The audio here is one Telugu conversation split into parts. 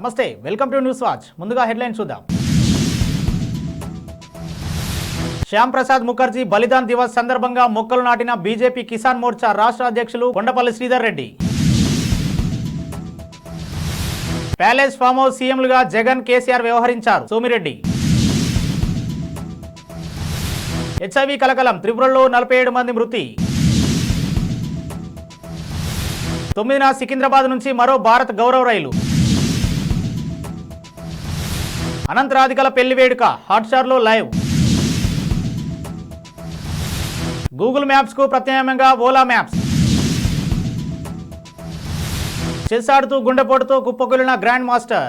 నమస్తే వెల్కమ్ టు న్యూస్ వాచ్. ముందుగా హెడ్లైన్ చూద్దాం. శ్యామ్ ప్రసాద్ ముఖర్జీ బలిదాన్ దివస్ సందర్భంగా మొక్కలు నాటిన బీజేపీ కిసాన్ మోర్చా రాష్ట్ర అధ్యక్షులు Kondapalli Sridhar Reddy. Palace farm house సీఎంలుగా Jagan KCR వ్యవహరించారు సోమిరెడ్డి. హెచ్ఐవి కలకలం త్రిపురలో నలభై ఏడు మంది మృతి. తొమ్మిదిన సికింద్రాబాద్ నుంచి మరో భారత్ గౌరవ రైలు. అనంత రాధికల పెళ్ళి వేడుక హాట్స్టార్లో లైవ్. గూగుల్ మ్యాప్స్కు ప్రత్యామ్నాయంగా ఓలా మ్యాప్స్. చెస్ ఆడుతూ గుండెపోటుతో కుప్పకూలిన గ్రాండ్ మాస్టర్.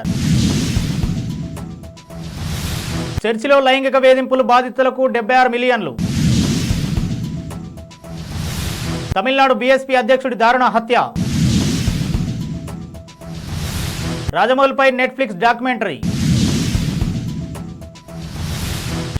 చర్చిలో లైంగిక వేధింపులు బాధితులకు డెబ్బై ఆరు మిలియన్లు. తమిళనాడు బీఎస్పీ అధ్యక్షుడి దారుణ హత్య. రాజమౌళిపై నెట్ఫ్లిక్స్ డాక్యుమెంటరీ.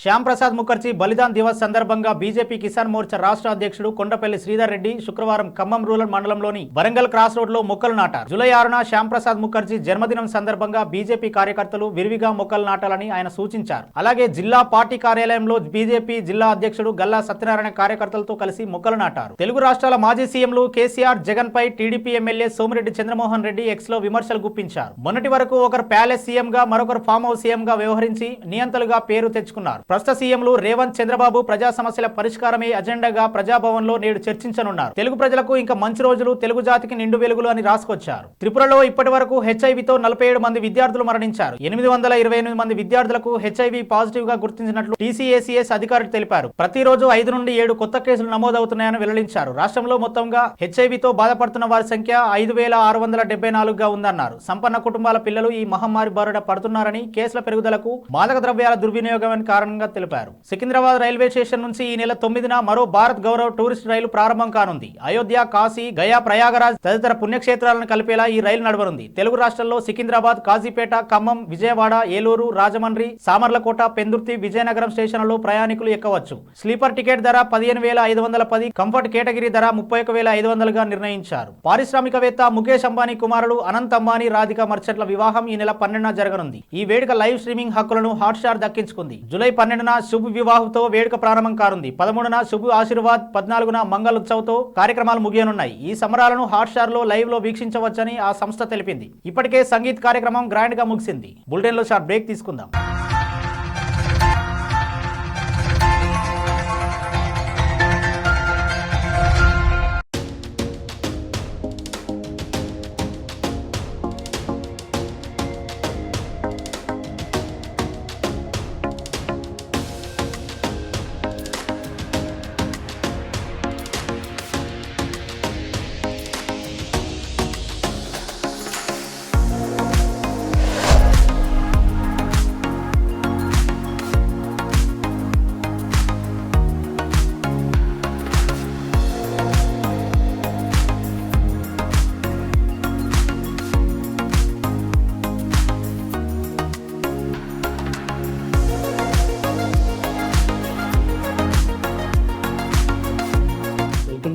శ్యాంప్రసాద్ ముఖర్జీ బలిదాన్ దివస్ సందర్భంగా బీజేపీ కిసాన్ మోర్చా రాష్ట్ర అధ్యక్షుడు కొండపల్లి శ్రీధర్ రెడ్డి శుక్రవారం ఖమ్మం రూరల్ మండలంలోని వరంగల్ క్రాస్ రోడ్లో మొక్కలు నాటారు. జూలై ఆరున శ్యాంప్రసాద్ ముఖర్జీ జన్మదినం సందర్భంగా బీజేపీ కార్యకర్తలు విరివిగా మొక్కలు నాటాలని ఆయన సూచించారు. అలాగే జిల్లా పార్టీ కార్యాలయంలో బీజేపీ జిల్లా అధ్యక్షుడు గల్లా సత్యనారాయణ కార్యకర్తలతో కలిసి మొక్కలు నాటారు. తెలుగు రాష్ట్రాల మాజీ సీఎంలు కేసీఆర్ జగన్ పై టీడీపీ ఎమ్మెల్యే సోమిరెడ్డి చంద్రమోహన్ రెడ్డి ఎక్స్లో విమర్శలు గుప్పించారు. మొన్నటి వరకు ఒకరు ప్యాలెస్ సీఎం గా మరొకరు ఫామ్ హౌస్ సీఎం గా వ్యవహరించి నియంతలుగా పేరు తెచ్చుకున్నారు. ప్రస్తుత సీఎంలు రేవంత్ చంద్రబాబు ప్రజా సమస్యల పరిష్కారమే అజెండాగా ప్రజాభవన్లో నేడు చర్చించనున్నారు. తెలుగు ప్రజలకు ఇంకా మంచి రోజులు తెలుగు జాతికి నిండు వెలుగులు అని రాసుకొచ్చారు. త్రిపురలో ఇప్పటి వరకు హెచ్ఐవితో నలభై ఏడు మంది విద్యార్థులు మరణించారు. ఎనిమిది వందల ఇరవై ఎనిమిది మంది విద్యార్థులకు హెచ్ఐవి పాజిటివ్గా గుర్తించినట్లు టీసీఏసీఎస్ అధికారులు తెలిపారు. ప్రతిరోజు ఐదు నుండి ఏడు కొత్త కేసులు నమోదవుతున్నాయని వెల్లడించారు. రాష్ట్రంలో మొత్తంగా హెచ్ఐవితో బాధపడుతున్న వారి సంఖ్య ఐదు వేల ఆరు వందల డెబ్బై నాలుగుగా ఉందన్నారు. సంపన్న కుటుంబాల పిల్లలు ఈ మహమ్మారి బారిన పడుతున్నారని కేసుల పెరుగుదలకు మాదక ద్రవ్యాల దుర్వినియోగం కారణంగా తెలిపారు. సికింద్రాబాద్ రైల్వే స్టేషన్ నుంచి ఈ నెల తొమ్మిదిన మరో భారత్ గౌరవ్ టూరిస్ట్ రైలు ప్రారంభం కానుంది. అయోధ్య కాశీ గయా ప్రయాగరాజ్ తదితర పుణ్యక్షేత్రాలను కలిపేలా ఈ రైలు నడవనుంది. తెలుగు రాష్ట్రాల్లో సికింద్రాబాద్ కాజీపేట ఖమ్మం విజయవాడ ఏలూరు రాజమండ్రి సామర్లకోట పెందుర్తి విజయనగరం స్టేషన్లలో ప్రయాణికులు ఎక్కవచ్చు. స్లీపర్ టికెట్ ధర పదిహేను వేల ఐదు వందల పది కంఫర్ట్ కేటగిరీ ధర ముప్పై ఒక వేల ఐదు వందలుగా నిర్ణయించారు. పారిశ్రామికవేత్త ముఖేష్ అంబానీ కుమారుడు అనంత్ అంబానీ రాధిక మర్చెట్ల వివాహం ఈ నెల పన్నెండున జరగనుంది. ఈ వేడుక లైవ్ స్ట్రీమింగ్ హక్కులను హాట్స్టార్ దక్కించుకుంది. జూలై పన్నెండున శుభ్ వివాహంతో వేడుక ప్రారంభం కానుంది. పదమూడున శుభ్ ఆశీర్వాద్ పద్నాలుగున మంగళ ఉత్సవ్తో కార్యక్రమాలు ముగియనున్నాయి. ఈ సమరాలను హాట్స్టార్లో లో లైవ్లో వీక్షించవచ్చని ఆ సంస్థ తెలిపింది. ఇప్పటికే సంగీత్ కార్యక్రమం గ్రాండ్గా ముగిసింది. బులెటిన్లో షార్ట్ బ్రేక్ తీసుకుందాం.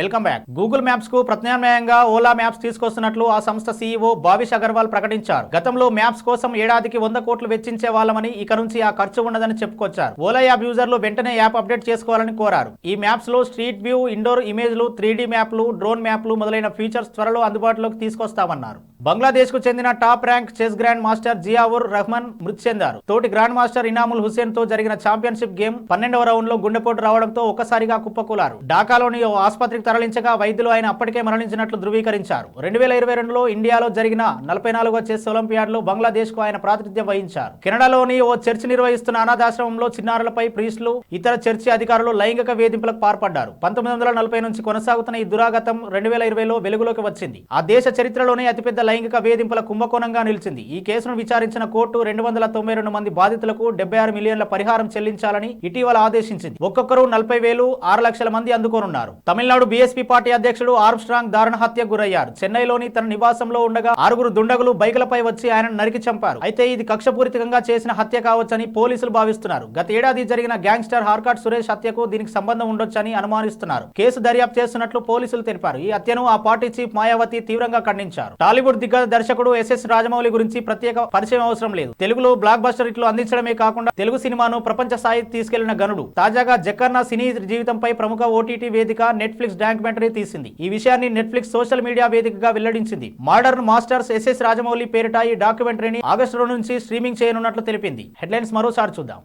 Welcome back. Google మ్యాప్స్కు ప్రత్యామ్నాయంగా ఓలా మ్యాప్స్ తీసుకొస్తున్నట్లు ఆ సంస్థ సీఈఓ భావిష్ అగర్వాల్ ప్రకటించారు. గతంలో మ్యాప్స్ కోసం ఏడాదికి వంద కోట్లు వెచ్చించే వాళ్ళమని ఇక నుంచి ఆ ఖర్చు ఉండదని చెప్పుకొచ్చారు. ఓలా యాప్ యూజర్లు వెంటనే యాప్ అప్డేట్ చేసుకోవాలని కోరారు. ఈ మ్యాప్స్లో స్ట్రీట్ వ్యూ ఇండోర్ ఇమేజ్లు త్రీ మ్యాప్లు డ్రోన్ మ్యాప్లు మొదలైన ఫీచర్స్ త్వరలో అందుబాటులోకి తీసుకొస్తామన్నారు. బంగ్లాదేశ్కు చెందిన top rank chess grand master Ziaur Rahman మృతి చెందారు. తోటి గ్రాండ్ మాస్టర్ ఇనాముల్ హుసేన్తో జరిగిన ఛాంపియన్షిప్ గేమ్ పన్నెండవ రౌండ్లో గుండెపోటు రావడంతో ఒక్కసారిగా కుప్పకూలారు. ఢాకాలోని ఓ ఆసుపత్రికి తరలించగా వైద్యులు ఆయన అప్పటికే మరణించినట్లు ధృవీకరించారు. రెండు వేల ఇరవై రెండులో ఇండియాలో జరిగిన నలభై నాలుగో చెస్ ఒలింపియాడ్లో బంగ్లాదేశ్కు ఆయన ప్రాతినిధ్యం వహించారు. కెనడాలోని ఓ చర్చి నిర్వహిస్తున్న అనాథాశ్రమంలో చిన్నారులపై ప్రీస్టులు ఇతర చర్చి అధికారులు లైంగిక వేధింపులకు పాల్పడ్డారు. పంతొమ్మిది వందల నలభై నుంచి కొనసాగుతున్న ఈ దురాగతం రెండు వేల ఇరవైలో వెలుగులోకి వచ్చింది. ఆ దేశ చరిత్రలోనే అతిపెద్ద లైంగిక వేధింపుల కుంభకోణంగా నిలిచింది. ఈ కేసును విచారించిన కోర్టు రెండు వందల తొంభై రెండు మంది బాధితులకు డెబ్బై ఆరు మిలియన్ల పరిహారం చెల్లించాలని ఇటీవల ఆదేశించింది. ఒక్కొక్కరు నలభై వేలు ఆరు లక్షల మంది అందుకోనున్నారు. తమిళనాడు బీఎస్పీ పార్టీ అధ్యక్షుడు ఆర్మ్స్ట్రాంగ్ దారుణ హత్య గురయ్యారు. చెన్నైలోని తన నివాసంలో ఉండగా ఆరుగురు దుండగులు బైకులపై వచ్చి ఆయనను నరికి చంపారు. అయితే ఇది కక్షపూరితంగా చేసిన హత్య కావచ్చని పోలీసులు భావిస్తున్నారు. గత ఏడాది జరిగిన గ్యాంగ్స్టర్ హార్కాట్ సురేష్ హత్యకు దీనికి సంబంధం ఉండొచ్చని అనుమానిస్తున్నారు. కేసు దర్యాప్తు చేస్తున్నట్లు పోలీసులు తెలిపారు. ఈ హత్యను ఆ పార్టీ చీఫ్ మాయావతి తీవ్రంగా ఖండించారు. టాలీవుడ్ దిగ్గజ దర్శకుడు ఎస్ఎస్ రాజమౌళి గురించి ప్రత్యేక పరిచయం అవసరం లేదు. తెలుగులో బ్లాక్ బస్టర్ ఇట్లు అందించడమే కాకుండా తెలుగు సినిమాను ప్రపంచ స్థాయికి తీసుకెళ్ళిన గనుడు. తాజాగా జక్కర్న సినీ జీవితంపై ప్రముఖ ఓటీటీ వేదిక నెట్ఫ్లిక్స్ డాక్యుమెంటరీ తీసింది. ఈ విషయాన్ని నెట్ఫ్లిక్స్ సోషల్ మీడియా వేదికగా వెల్లడించింది. మోడర్న్ మాస్టర్స్ ఎస్ఎస్ రాజమౌళి పేరిట ఈ డాక్యుమెంటరీని ఆగస్టు రెండు నుంచి స్ట్రీమింగ్ చేయనున్నట్లు తెలిపింది. హెడ్లైన్స్ మరోసారి చూద్దాం.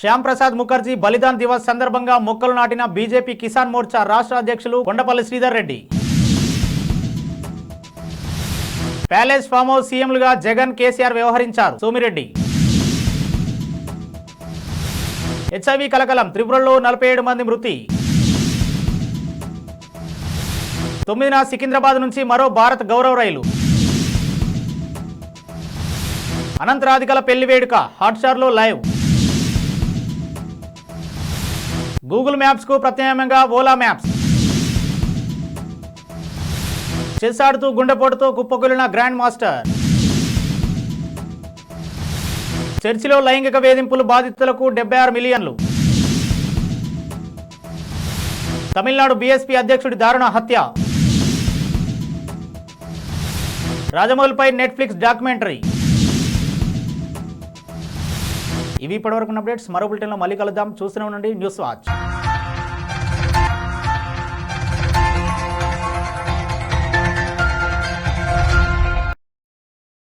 శ్యామ్ ప్రసాద్ ముఖర్జీ బలిదాన్ దివస్ సందర్భంగా మొక్కలు నాటిన బీజేపీ కిసాన్ మోర్చా రాష్ట్ర అధ్యక్షులు Kondapalli Sridhar Reddy. Palace farm house సీఎంలుగా Jagan KCR వ్యవహరించారు. సోమిరెడ్డి. హెచ్ఐవి కలకలం త్రిపురలో నలభై ఏడు మంది మృతి. తొమ్మిదిన సికింద్రాబాద్ నుంచి మరో భారత్ గౌరవ రైలు. అనంతరాధికల పెళ్ళి వేడుక హాట్స్టార్లో లైవ్. గూగుల్ మ్యాప్స్కు ప్రత్యామ్నాయంగా ఓలా మ్యాప్స్. చెస్ ఆడుతూ గుండెపోటుతో కుప్పకూలిన గ్రాండ్ మాస్టర్. చర్చిలో లైంగిక వేధింపులు బాధితులకు డెబ్బై ఆరు మిలియన్లు. తమిళనాడు బీఎస్పీ అధ్యక్షుడి దారుణ హత్య. రాజమౌళిపై నెట్ఫ్లిక్స్ డాక్యుమెంటరీ. ఇవి ఇప్పటివరకు అప్డేట్స్. మరో బులెటిన్లో మళ్ళీ కలుద్దాం. చూస్తూనే ఉండండి. News watch.